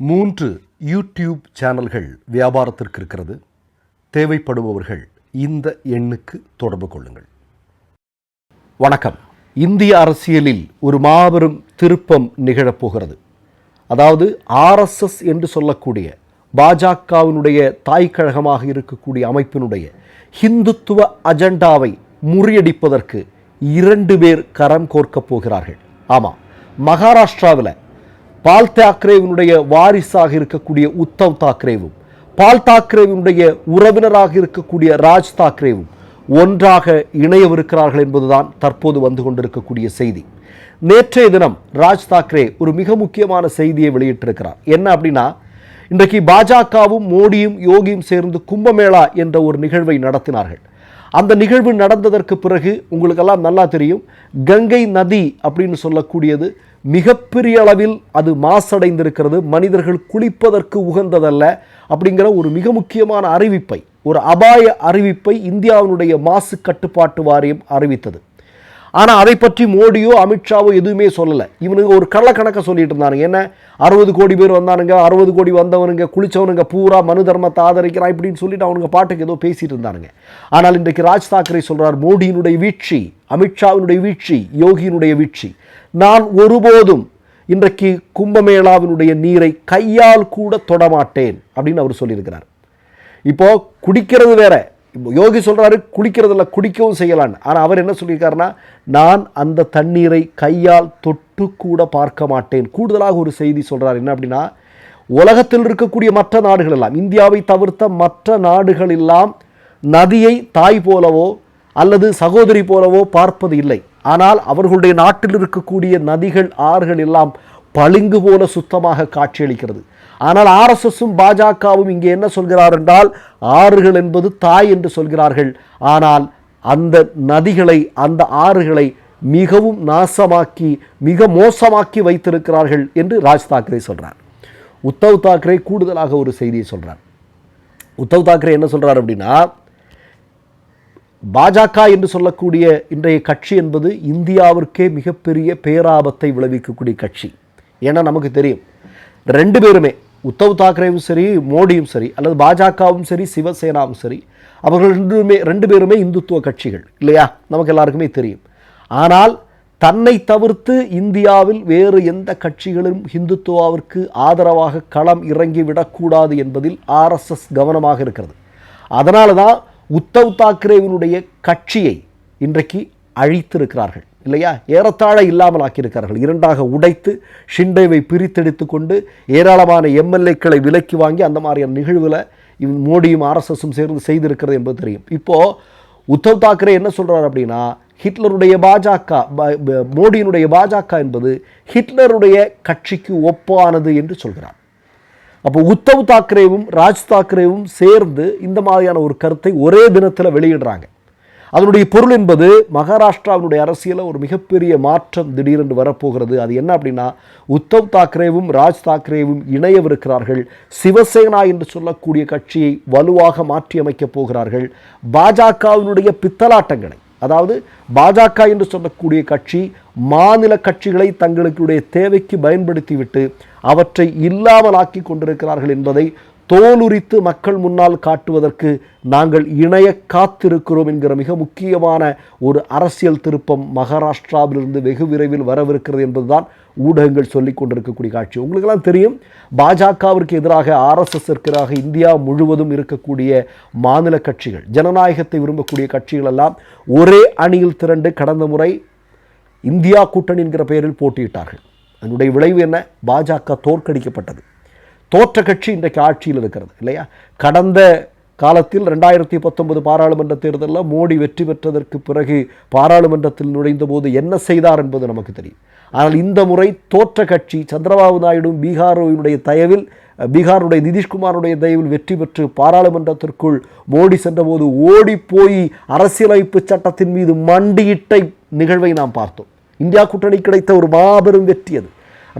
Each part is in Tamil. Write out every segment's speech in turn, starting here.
மூன்று யூடியூப் சேனல்கள் வியாபாரத்திற்கு இருக்கிறது. தேவைப்படுபவர்கள் இந்த எண்ணுக்கு தொடர்பு கொள்ளுங்கள். வணக்கம். இந்திய அரசியலில் ஒரு மாபெரும் திருப்பம் நிகழப்போகிறது அதாவது ஆர்எஸ்எஸ் என்று சொல்லக்கூடிய பாஜகவினுடைய தாய் கழகமாக இருக்கக்கூடிய அமைப்பினுடைய ஹிந்துத்துவ அஜெண்டாவை முறியடிப்பதற்கு இரண்டு பேர் கரம் கோர்க்கப் போகிறார்கள். ஆமாம் மகாராஷ்டிராவில் பால் தாக்கரேவினுடைய வாரிசாக இருக்கக்கூடிய உத்தவ் தாக்கரேவும் பால் தாக்கரேவினுடைய உறவினராக இருக்கக்கூடிய ராஜ் தாக்கரேவும் ஒன்றாக இணையவிருக்கிறார்கள் என்பதுதான் தற்போது வந்து கொண்டிருக்கக்கூடிய செய்தி. நேற்றைய தினம் ராஜ் தாக்கரே ஒரு மிக முக்கியமான செய்தியை வெளியிட்டிருக்கிறார். என்ன அப்படின்னா இன்றைக்கு பாஜகவும் மோடியும் யோகியும் சேர்ந்து கும்பமேளா என்ற ஒரு நிகழ்வை நடத்தினார்கள். அந்த நிகழ்வு நடந்ததற்கு பிறகு உங்களுக்கெல்லாம் நல்லா தெரியும் கங்கை நதி அப்படின்னு சொல்லக்கூடியது மிகப்பெரிய அளவில் அது மாசடைந்திருக்கிறது. மனிதர்கள் குளிப்பதற்கு உகந்ததல்ல அப்படிங்கிற ஒரு மிக முக்கியமான அறிவிப்பை ஒரு அபாய அறிவிப்பை இந்தியாவினுடைய மாசு கட்டுப்பாட்டு வாரியம் அறிவித்தது. ஆனால் அதை பற்றி மோடியோ அமித்ஷாவோ எதுவுமே சொல்லலை. இவனுங்க ஒரு கள்ளக்கணக்கை சொல்லிட்டு இருந்தானுங்க. என்ன? அறுபது கோடி பேர் வந்தானுங்க அறுபது கோடி வந்தவனுங்க குளிச்சவனுங்க பூரா மனு தர்மத்தை ஆதரிக்கிறான் இப்படின்னு சொல்லிட்டு அவனுங்க பாட்டுக்கு ஏதோ பேசிட்டு இருந்தானுங்க. ஆனால் இன்றைக்கு ராஜ் தாக்கரே சொல்கிறார் மோடியினுடைய வீழ்ச்சி அமித்ஷாவினுடைய வீழ்ச்சி யோகியினுடைய வீழ்ச்சி. நான் ஒருபோதும் இன்றைக்கு கும்பமேளாவினுடைய நீரை கையால் கூட தொடமாட்டேன் அப்படின்னு அவர் சொல்லியிருக்கிறார். இப்போது குடிக்கிறது வேற இப்போ யோகி சொல்கிறாரு குடிக்கிறதில்ல குடிக்கவும் செய்யலான்னு. ஆனால் அவர் என்ன சொல்லியிருக்காருன்னா நான் அந்த தண்ணீரை கையால் தொட்டு கூட பார்க்க மாட்டேன். கூடுதலாக ஒரு செய்தி சொல்கிறார் என்ன அப்படின்னா உலகத்தில் இருக்கக்கூடிய மற்ற நாடுகள் எல்லாம் இந்தியாவை தவிர்த்த மற்ற நாடுகள் எல்லாம் நதியை தாய் போலவோ அல்லது சகோதரி போலவோ பார்ப்பது இல்லை. ஆனால் அவர்களுடைய நாட்டில் இருக்கக்கூடிய நதிகள் ஆறுகள் எல்லாம் பளிங்கு போல சுத்தமாக காட்சியளிக்கிறது. ஆனால் ஆர்எஸ்எஸும் பாஜகவும் இங்கே என்ன சொல்கிறார் என்றால் ஆறுகள் என்பது தாய் என்று சொல்கிறார்கள். ஆனால் அந்த நதிகளை அந்த ஆறுகளை மிகவும் நாசமாக்கி மிக மோசமாக்கி வைத்திருக்கிறார்கள் என்று ராஜ் தாக்கரே சொல்றார். உத்தவ் தாக்கரே கூடுதலாக ஒரு செய்தியை சொல்றார். உத்தவ் தாக்கரே என்ன சொல்கிறார் அப்படின்னா பாஜக என்று சொல்லக்கூடிய இன்றைய கட்சி என்பது இந்தியாவிற்கே மிகப்பெரிய பேராபத்தை விளைவிக்கக்கூடிய கட்சி. ஏன்னா நமக்கு தெரியும் ரெண்டு பேருமே உத்தவ் தாக்கரேவும் சரி மோடியும் சரி அல்லது பாஜகவும் சரி சிவசேனாவும் சரி அவர்கள் ரெண்டுமே ரெண்டு பேருமே இந்துத்துவ கட்சிகள் இல்லையா? நமக்கு எல்லாருக்குமே தெரியும். ஆனால் தன்னை தவிர்த்து இந்தியாவில் வேறு எந்த கட்சிகளும் இந்துத்துவாவிற்கு ஆதரவாக களம் இறங்கி விடக்கூடாது என்பதில் ஆர்எஸ்எஸ் கவனமாக இருக்கிறது. அதனால தான் உத்தவ் தாக்கரேவினுடைய கட்சியை இன்றைக்கு அழித்திருக்கிறார்கள். இல்லையா? ஏறத்தாழ இல்லாமல் ஆக்கியிருக்கிறார்கள். இரண்டாக உடைத்து ஷிண்டேவை பிரித்தெடுத்து கொண்டு ஏராளமான எம்எல்ஏக்களை விலக்கி வாங்கி அந்த மாதிரியான நிகழ்வில் மோடியும் ஆர்எஸ்எஸும் சேர்ந்து செய்திருக்கிறது என்பது தெரியும். இப்போது உத்தவ் தாக்கரே என்ன சொல்கிறார் அப்படின்னா ஹிட்லருடைய பாஜக மோடியினுடைய பாஜக என்பது ஹிட்லருடைய கட்சிக்கு ஒப்பானது என்று சொல்கிறார். அப்போ உத்தவ் தாக்கரேவும் ராஜ் தாக்கரேவும் சேர்ந்து இந்த மாதிரியான ஒரு கருத்தை ஒரே தினத்தில் வெளியிடுறாங்க. அதனுடைய பொருள் என்பது மகாராஷ்டிராவினுடைய அரசியலில் ஒரு மிகப்பெரிய மாற்றம் திடீரென்று வரப்போகிறது. அது என்ன அப்படின்னா உத்தவ் தாக்கரேவும் ராஜ் தாக்கரேவும் இணையவிருக்கிறார்கள். சிவசேனா என்று சொல்லக்கூடிய கட்சியை வலுவாக மாற்றியமைக்கப் போகிறார்கள். பாஜகவினுடைய பித்தலாட்டங்களை அதாவது பாஜக என்று சொல்லக்கூடிய கட்சி மாநில கட்சிகளை தங்களுடைய தேவைக்கு பயன்படுத்திவிட்டு அவற்றை இல்லாமலாக்கி கொண்டிருக்கிறார்கள் என்பதை தோலுரித்து மக்கள் முன்னால் காட்டுவதற்கு நாங்கள் இணைய காத்திருக்கிறோம் என்கிற மிக முக்கியமான ஒரு அரசியல் திருப்பம் மகாராஷ்டிராவிலிருந்து வெகு விரைவில் வரவிருக்கிறது என்பதுதான் ஊடகங்கள் சொல்லி கொண்டிருக்கக்கூடிய காட்சி. உங்களுக்கெல்லாம் தெரியும் பாஜகவிற்கு எதிராக ஆர்எஸ்எஸ் எதிராக இந்தியா முழுவதும் இருக்கக்கூடிய மாநில கட்சிகள் ஜனநாயகத்தை விரும்பக்கூடிய கட்சிகள் எல்லாம் ஒரே அணியில் திரண்டு கடந்த முறை இந்தியா கூட்டணி என்கிற பெயரில் போட்டியிட்டார்கள். அதனுடைய விளைவு என்ன? பாஜக தோற்கடிக்கப்பட்டது. தோற்ற கட்சி இன்றைக்கு ஆட்சியில் இருக்கிறது இல்லையா? கடந்த காலத்தில் ரெண்டாயிரத்தி பத்தொன்பது பாராளுமன்ற தேர்தலில் மோடி வெற்றி பெற்றதற்கு பிறகு பாராளுமன்றத்தில் நுழைந்த போது என்ன செய்தார் என்பது நமக்கு தெரியும். ஆனால் இந்த முறை தோற்ற கட்சி சந்திரபாபு நாயுடும் பீகாருடைய தயவில் பீகாருடைய நிதிஷ்குமாருடைய தயவில் வெற்றி பெற்று பாராளுமன்றத்திற்குள் மோடி சென்றபோது ஓடிப்போய் அரசியலமைப்பு சட்டத்தின் மீது மண்டியிட்ட நிகழ்வை நாம் பார்த்தோம். இந்தியா கூட்டணி கிடைத்த ஒரு மாபெரும் வெற்றி அது.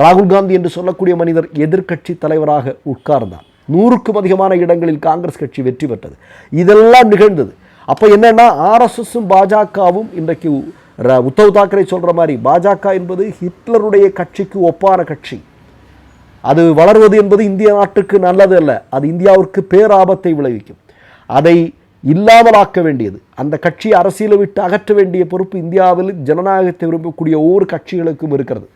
ராகுல் காந்தி என்று சொல்லக்கூடிய மனிதர் எதிர்க்கட்சி தலைவராக உட்கார்ந்தார். நூறுக்கும் அதிகமான இடங்களில் காங்கிரஸ் கட்சி வெற்றி பெற்றது. இதெல்லாம் நிகழ்ந்தது. அப்போ என்னன்னா ஆர்எஸ்எஸும் பாஜகவும் இன்றைக்கு உத்தவ் தாக்கரே சொல்கிற மாதிரி பாஜக என்பது ஹிட்லருடைய கட்சிக்கு ஒப்பான கட்சி. அது வளர்வது என்பது இந்திய நாட்டுக்கு நல்லது அல்ல அது இந்தியாவிற்கு பேராபத்தை விளைவிக்கும். அதை இல்லாமலாக்க வேண்டியது. அந்த கட்சியை அரசியலை விட்டு அகற்ற வேண்டிய பொறுப்பு இந்தியாவில் ஜனநாயகத்தை விரும்பக்கூடிய ஒவ்வொரு கட்சிகளுக்கும் இருக்கிறது.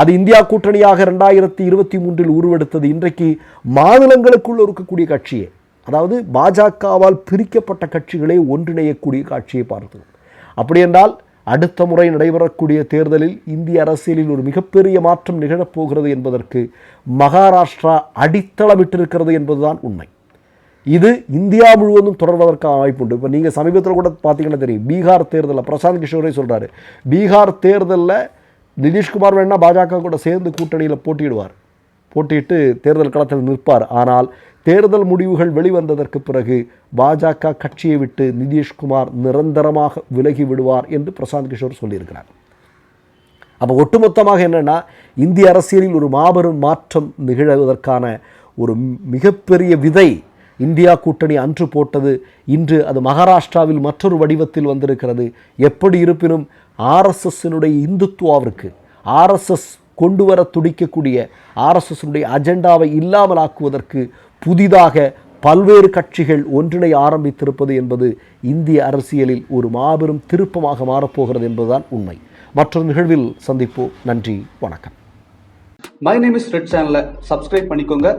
அது இந்தியா கூட்டணியாக ரெண்டாயிரத்தி இருபத்தி மூன்றில் உருவெடுத்தது. இன்றைக்கு மாநிலங்களுக்குள் இருக்கக்கூடிய கட்சியே அதாவது பாஜகவால் பிரிக்கப்பட்ட கட்சிகளை ஒன்றிணையக்கூடிய காட்சியை பார்த்தது அப்படி என்றால் அடுத்த முறை நடைபெறக்கூடிய தேர்தலில் இந்திய அரசியலில் ஒரு மிகப்பெரிய மாற்றம் நிகழப்போகிறது என்பதற்கு மகாராஷ்டிரா அடித்தளமிட்டிருக்கிறது என்பதுதான் உண்மை. இது இந்தியா முழுவதும் தொடர்வதற்கான வாய்ப்பு உண்டு. இப்போ நீங்கள் சமீபத்தில் கூட பார்த்தீங்கன்னா தெரியும் பீகார் தேர்தலில் பிரசாந்த் கிஷோரே சொல்கிறாரு பீகார் தேர்தலில் நிதிஷ்குமார் வேணா பாஜக கூட சேர்ந்து கூட்டணியில் போட்டியிடுவார். போட்டியிட்டு தேர்தல் களத்தில் நிற்பார். ஆனால் தேர்தல் முடிவுகள் வெளிவந்ததற்கு பிறகு பாஜக கட்சியை விட்டு நிதிஷ்குமார் நிரந்தரமாக விலகி விடுவார் என்று பிரசாந்த் கிஷோர் சொல்லியிருக்கிறார். அப்போ ஒட்டுமொத்தமாக என்னென்னா இந்திய அரசியலில் ஒரு மாபெரும் மாற்றம் நிகழ்வதற்கான ஒரு மிகப்பெரிய விதை இந்தியா கூட்டணி அன்று போட்டது. இன்று அது மகாராஷ்டிராவில் மற்றொரு வடிவத்தில் வந்திருக்கிறது. எப்படி இருப்பினும் ஆர்எஸ்எஸ்ஸினுடைய இந்துத்துவாவிற்கு ஆர்எஸ்எஸ் கொண்டு வர துடிக்கக்கூடிய ஆர்எஸ்எஸ்னுடைய அஜெண்டாவை இல்லாமலாக்குவதற்கு புதிதாக பல்வேறு கட்சிகள் ஒன்றிணை ஆரம்பித்திருப்பது என்பது இந்திய அரசியலில் ஒரு மாபெரும் திருப்பமாக மாறப்போகிறது என்பதுதான் உண்மை. மற்றொரு நிகழ்வில் சந்திப்போம். நன்றி. வணக்கம். மை நேம் இஸ் ரெட் சேனலை சப்ஸ்கிரைப் பண்ணிக்கோங்க.